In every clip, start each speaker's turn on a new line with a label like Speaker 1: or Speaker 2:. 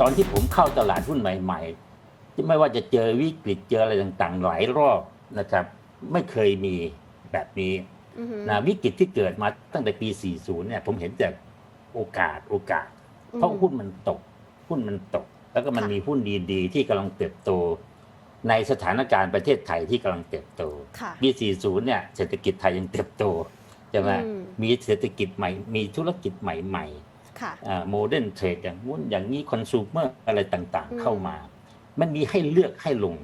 Speaker 1: ตอนที่ผมเข้าตลาดหุ้นใหม่ๆที่ไม่ว่าจะเจอวิกฤตเจออะไรต่างๆ หลายรอบนะครับ ไม่เคยมีแบบนี้
Speaker 2: อือหือ
Speaker 1: นะวิกฤตที่เกิดมาตั้งแต่ปี 40 เนี่ย ผมเห็นแต่โอกาสโอกาส เพราะหุ้นมันตก หุ้นมันตก แล้วก็มัน
Speaker 2: ค่ะ
Speaker 1: มีหุ้นดีๆ ที่กำลังเติบโต ในสถานการณ์ประเทศไทยที่กำลังเติบโต
Speaker 2: ค่ะ
Speaker 1: ปี 40 เนี่ย เศรษฐกิจไทยยังเติบโตใช่ไหม
Speaker 2: อืม
Speaker 1: มีเศรษฐกิจใหม่ มีธุรกิจใหม่
Speaker 2: ค่ะ
Speaker 1: ๆ โมเดิร์นเทรดอย่างนู้นอย่างนี้คอน sumer อะไรต่าง
Speaker 2: อืม
Speaker 1: ๆเข้ามา มันมีให้เลือกให้ลง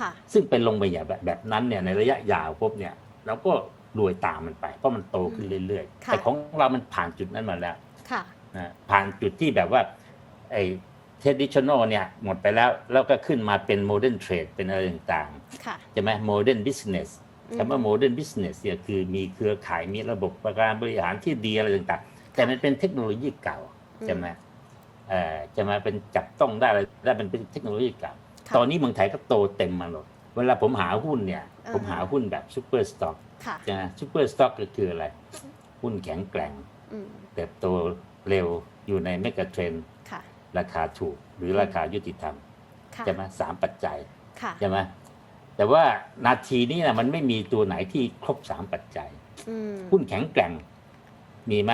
Speaker 2: ค่ะ
Speaker 1: ซึ่งเป็นลงไปอย่างแบบแบบนั้นเนี่ยในระยะยาวปุ๊บเนี่ยเราก็รวยตามมันไป เพราะมันโตขึ้นเรื่อยๆ
Speaker 2: ค่ะ
Speaker 1: แต่ของเรามันผ่านจุดนั้นมาแล้ว
Speaker 2: ค่ะ
Speaker 1: นะผ่านจุดที่แบบว่าไอ้ traditional เนี่ยหมดไปแล้ว แล้วก็ขึ้นมาเป็น modern trade เป็นอะไรต่าง
Speaker 2: ค่ะ
Speaker 1: ๆใช่ไหม modern business
Speaker 2: อืม
Speaker 1: คำว่า modern business เนี่ยคือมีเครือข่ายมีระบบการบริหารที่ดีอะไรต่างๆ แต่มันเป็นเทคโนโลยีเก่าใช่ไหมเอ่อจะมาเป็นจับต้องได้อะไรได้มันเป็นเทคโนโลยีเก่า
Speaker 2: ค่ะ
Speaker 1: ตอนนี้เมืองไทยก็โตเต็มมาหมดเวลาผมหาหุ้นเนี่ย
Speaker 2: อ่า
Speaker 1: ผมหาหุ้นแบบซูเปอร์สต็อก
Speaker 2: ค่ะ
Speaker 1: นะซูเปอร์สต็อกก็คืออะไร หุ้นแข็งแกร่ง
Speaker 2: อืม
Speaker 1: เติบโตเร็วอยู่ในเมกะเทรน
Speaker 2: ค่ะ
Speaker 1: ราคาถูกหรือราคายุติธรรม
Speaker 2: ค่ะ
Speaker 1: ใช่ไหมสามปัจจัย
Speaker 2: ค่ะ
Speaker 1: ใช่ไหมแต่ว่านาทีนี้นะมันไม่มีตัวไหนที่ครบสามปัจจัย
Speaker 2: อืม
Speaker 1: หุ้นแข็งแกร่งมีไหม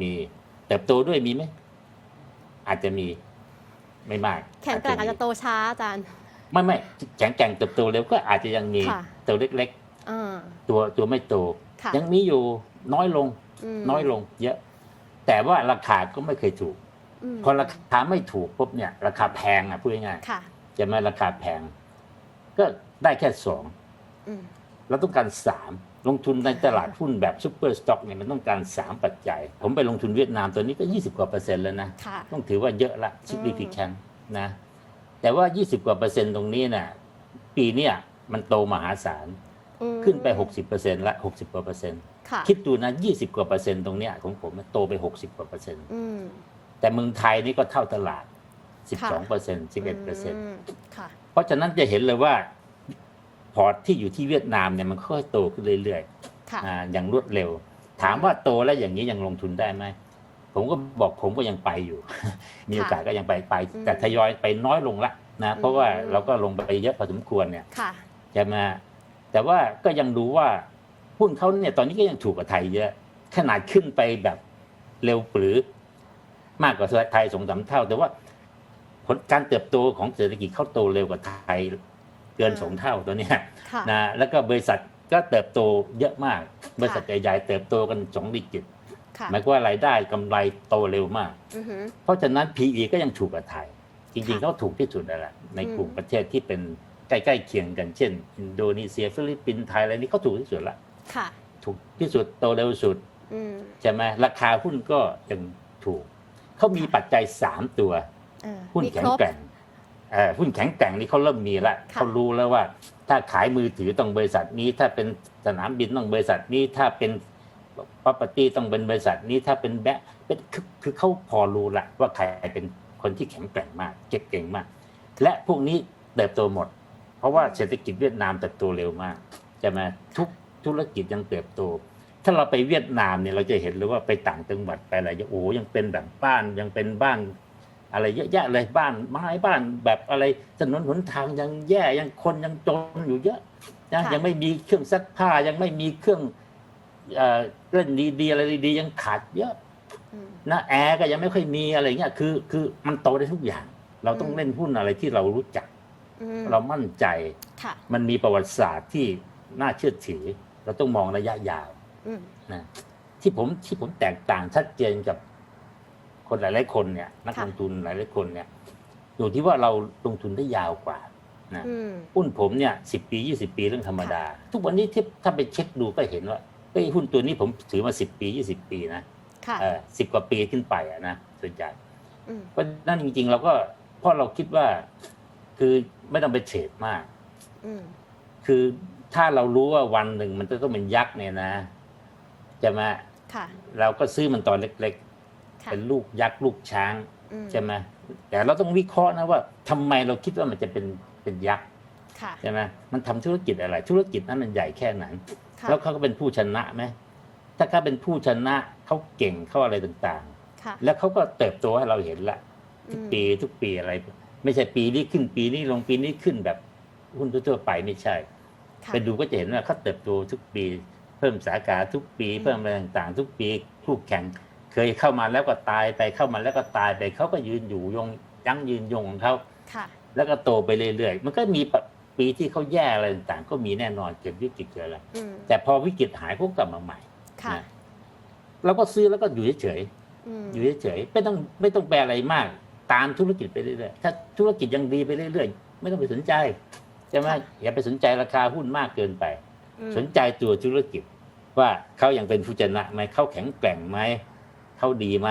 Speaker 1: มีเติบโตด้วยมีไหมอาจจะมีไม่มาก
Speaker 2: แข็งแกร่งอาจจะ
Speaker 1: มี
Speaker 2: โตช้าอาจารย์
Speaker 1: ไม่ไม่แข็งแกร่งเติบโตเร็วก็อาจจะยังมี
Speaker 2: ค่ะ
Speaker 1: ตัวเล็ก
Speaker 2: อ่า
Speaker 1: ๆตัวตัวไม่โต
Speaker 2: ค่ะ
Speaker 1: ยังมีอยู่น้อยลง
Speaker 2: ม
Speaker 1: น้อยลง เยอะ แต่ว่าราคาก็ไม่เคยถูก
Speaker 2: ม
Speaker 1: พอราคาไม่ถูกปุ๊บเนี่ย ราคาแพงอะพูดง่าย
Speaker 2: ค่ะ
Speaker 1: ๆจะมาราคาแพง ก็ได้แค่สอง
Speaker 2: อืม
Speaker 1: เราต้องการสาม ลงทุนในตลาดหุ้นแบบซูเปอร์สต็อกเนี่ยมันต้องการสามปัจจัย ผมไปลงทุนเวียดนามตัวนี้ก็ 20 กว่าเปอร์เซ็นต์แล้วนะ
Speaker 2: ค่ะ
Speaker 1: ต้องถือว่าเยอะละ significant นะ แต่ว่า 20 กว่าเปอร์เซ็นต์ตรงนี้น่ะปีเนี้ยมันโตมหาศาล
Speaker 2: อืม
Speaker 1: ขึ้นไป 60เปอร์เซ็นต์ละ 60 กว่าเปอร์เซ็นต์
Speaker 2: ค่ะ
Speaker 1: คิดดูนะ 20 กว่าเปอร์เซ็นต์ตรงเนี้ยของผมมันโตไป 60 กว่าเปอร์เซ็นต์
Speaker 2: อืม
Speaker 1: แต่เมืองไทยนี่ก็เท่าตลาด
Speaker 2: ค่ะ
Speaker 1: 12เปอร์เซ็นต์11เปอร์เซ็นต์
Speaker 2: มค่ะ
Speaker 1: เพราะฉะนั้นจะเห็นเลยว่า พอร์ตที่อยู่ที่เวียดนามเนี่ยมันค่อยๆโตขึ้นเรื่อยๆ
Speaker 2: ค่ะ
Speaker 1: อ่าอย่างรวดเร็ว ถามว่าโตแล้วอย่างนี้ยังลงทุนได้ไหมผมก็บอกผมก็ยังไปอยู่ มีโอกาสก็ยังไปไป
Speaker 2: อืม
Speaker 1: แต่ทยอยไปน้อยลงละนะ เพราะว่า
Speaker 2: อืม
Speaker 1: เราก็ลงไปเยอะพอสมควรเนี่ย
Speaker 2: ค่ะ
Speaker 1: ใช่ไหมแต่ว่าก็ยังดูว่าหุ้นเขาเนี่ยตอนนี้ก็ยังถูกกว่าไทยเยอะ ขนาดขึ้นไปแบบเร็วหรือ มากกว่าไทยสองสามเท่า แต่ว่าผลการเติบโตของเศรษฐกิจเขาโตเร็วกว่าไทย เกิน
Speaker 2: อ่า
Speaker 1: สองเท่าตัวเนี้ย
Speaker 2: ค่ะ
Speaker 1: นะแล้วก็บริษัทก็เติบโตเยอะมาก บริษัท
Speaker 2: ค่ะ
Speaker 1: ใหญ่ๆเติบโตกันสองดิจิต
Speaker 2: ค่ะ
Speaker 1: หมายความว่ารายได้กำไรโตเร็วมาก
Speaker 2: อือหือ
Speaker 1: เพราะฉะนั้น PE ก็ยังถูกกว่าไทย จริงๆ
Speaker 2: ค่ะ
Speaker 1: เขาถูกที่สุดแล้วล่ะในกลุ่ม
Speaker 2: อืม
Speaker 1: ประเทศที่เป็นใกล้ๆเคียงกันเช่น อินโดนีเซียฟิลิปปินส์ไทยอะไรนี่เขาถูกที่สุดละ
Speaker 2: ค่ะ
Speaker 1: ถูกที่สุดโตเร็วสุด
Speaker 2: อืม
Speaker 1: ใช่ไหมราคาหุ้นก็ยังถูกเขามีปัจจัยสามตัว
Speaker 2: เออ
Speaker 1: หุ้น
Speaker 2: มี
Speaker 1: แข็
Speaker 2: ค
Speaker 1: ง
Speaker 2: รบ
Speaker 1: แกร่งเออ หุ้นแข็งแกร่งนี่เขาเริ่มมีละ
Speaker 2: ค่ะ
Speaker 1: เขารู้แล้วว่า ถ้าขายมือถือต้องบริษัทนี้ ถ้าเป็นสนามบินต้องบริษัทนี้ ถ้าเป็น property ต้องเป็นบริษัทนี้ ถ้าเป็นแบงค์เป็นคือคือเขาพอรู้ละว่าใครเป็นคนที่แข็งแกร่งมากเก็บเก่งมาก และพวกนี้เติบโตหมด เพราะว่าเศรษฐกิจเวียดนามเติบโตเร็วมากใช่ไหมทุกธุรกิจยังเติบโต ถ้าเราไปเวียดนามเนี่ยเราจะเห็นเลยว่าไปต่างจังหวัดไปอะไรโอ้โหยังเป็นแบบบ้านยังเป็นบ้าน อะไรเยอะแยะเลยบ้านไม้บ้านแบบอะไรถนนหนทางยังแย่ยังคนยังจนอยู่เยอะนะ
Speaker 2: ค่ะ
Speaker 1: ยังไม่มีเครื่องซักผ้ายังไม่มีเครื่องเอ่อเล่นดีๆอะไรดีๆยังขาดเยอะ
Speaker 2: อืม
Speaker 1: นะแอร์ก็ยังไม่ค่อยมีอะไรเงี้ยคือ คือมันโตได้ทุกอย่าง เราต้อง
Speaker 2: อืม
Speaker 1: เล่นหุ้นอะไรที่เรารู้จัก
Speaker 2: อืม
Speaker 1: เรามั่นใจ
Speaker 2: ค่ะ
Speaker 1: มันมีประวัติศาสตร์ที่น่าเชื่อถือ เราต้องมองระยะยาว
Speaker 2: อืม
Speaker 1: นะที่ผมที่ผมแตกต่างชัดเจนกับ คนหลายๆคนเนี่ยนัก
Speaker 2: ค่ะ
Speaker 1: ลงทุนหลายๆคนเนี่ยอยู่ที่ว่าเราลงทุนได้ยาวกว่านะ
Speaker 2: อืม
Speaker 1: หุ้นผมเนี่ยสิบปียี่สิบปีเรื่องธรรมดา ทุกวันนี้ที่ถ้าไปเช็คดูก็เห็นว่าเฮ้ยหุ้นตัวนี้ผมถือมาสิบปียี่สิบปีนะ
Speaker 2: ค่ะ
Speaker 1: เออสิบกว่าปีขึ้นไปอะนะส่วนใหญ่
Speaker 2: อืม
Speaker 1: เพราะนั่นจริง ๆ เราก็เพราะเราคิดว่า คือไม่ต้องไปเทรดมาก
Speaker 2: อืม
Speaker 1: คือถ้าเรารู้ว่าวันหนึ่งมันจะต้องเป็นยักษ์เนี่ยนะจะมา
Speaker 2: ค่ะ
Speaker 1: เราก็ซื้อมันตอนเล็ก ๆ
Speaker 2: ค่ะ
Speaker 1: เป็นลูกยักษ์ลูกช้าง
Speaker 2: อืม
Speaker 1: ใช่ไหมแต่เราต้องวิเคราะห์นะว่าทำไมเราคิดว่ามันจะเป็นเป็นยักษ์
Speaker 2: ค่ะ
Speaker 1: ใช่ไหมมันทำธุรกิจอะไร ธุรกิจนั้นมันใหญ่แค่ไหน
Speaker 2: ค่ะ
Speaker 1: แล้วเขาก็เป็นผู้ชนะไหมถ้าเขาเป็นผู้ชนะเขาเก่งเขาอะไรต่าง
Speaker 2: ค่ะ
Speaker 1: ๆ แล้วเขาก็เติบโตให้เราเห็นละ ทุก
Speaker 2: อืม
Speaker 1: ปีทุกปีอะไร ไม่ใช่ปีนี้ขึ้นปีนี้ลงปีนี้ขึ้นแบบหุ้นทั่วๆไปไม่ใช่
Speaker 2: ค่ะ
Speaker 1: ไปดูก็จะเห็นว่าเขาเติบโตทุกปี เพิ่มสาขาทุกปี
Speaker 2: อืม
Speaker 1: เพิ่มอะไรต่างๆ ทุกปีคู่แข่ง เคยเข้ามาแล้วก็ตายไปเข้ามาแล้วก็ตายไปเขาก็ยืนอยู่ยงยั้งยืนยงของเขา
Speaker 2: ค่ะ
Speaker 1: แล้วก็โตไปเรื่อยๆมันก็มีปะปีที่เขาแย่อะไรต่างๆ ก็มีแน่นอนเกิดวิกฤตเกิดอะไร
Speaker 2: อืม
Speaker 1: แต่พอวิกฤตหายเขาก็กลับมาใหม่
Speaker 2: ค่ะ
Speaker 1: นะเราก็ซื้อแล้วก็อยู่เฉย
Speaker 2: อืม
Speaker 1: ๆอยู่เฉยๆไม่ต้องไม่ต้องแปลอะไรมาก ตามธุรกิจไปเรื่อยๆถ้าธุรกิจยังดีไปเรื่อยๆไม่ต้องไปสนใจใช่ไหมอย่าไปสนใจราคาหุ้นมากเกินไป
Speaker 2: อืม
Speaker 1: สนใจตัวธุรกิจ ว่าเขายังเป็นผู้ชนะไหมเขาแข็งแกร่งไหม เขาดีไหม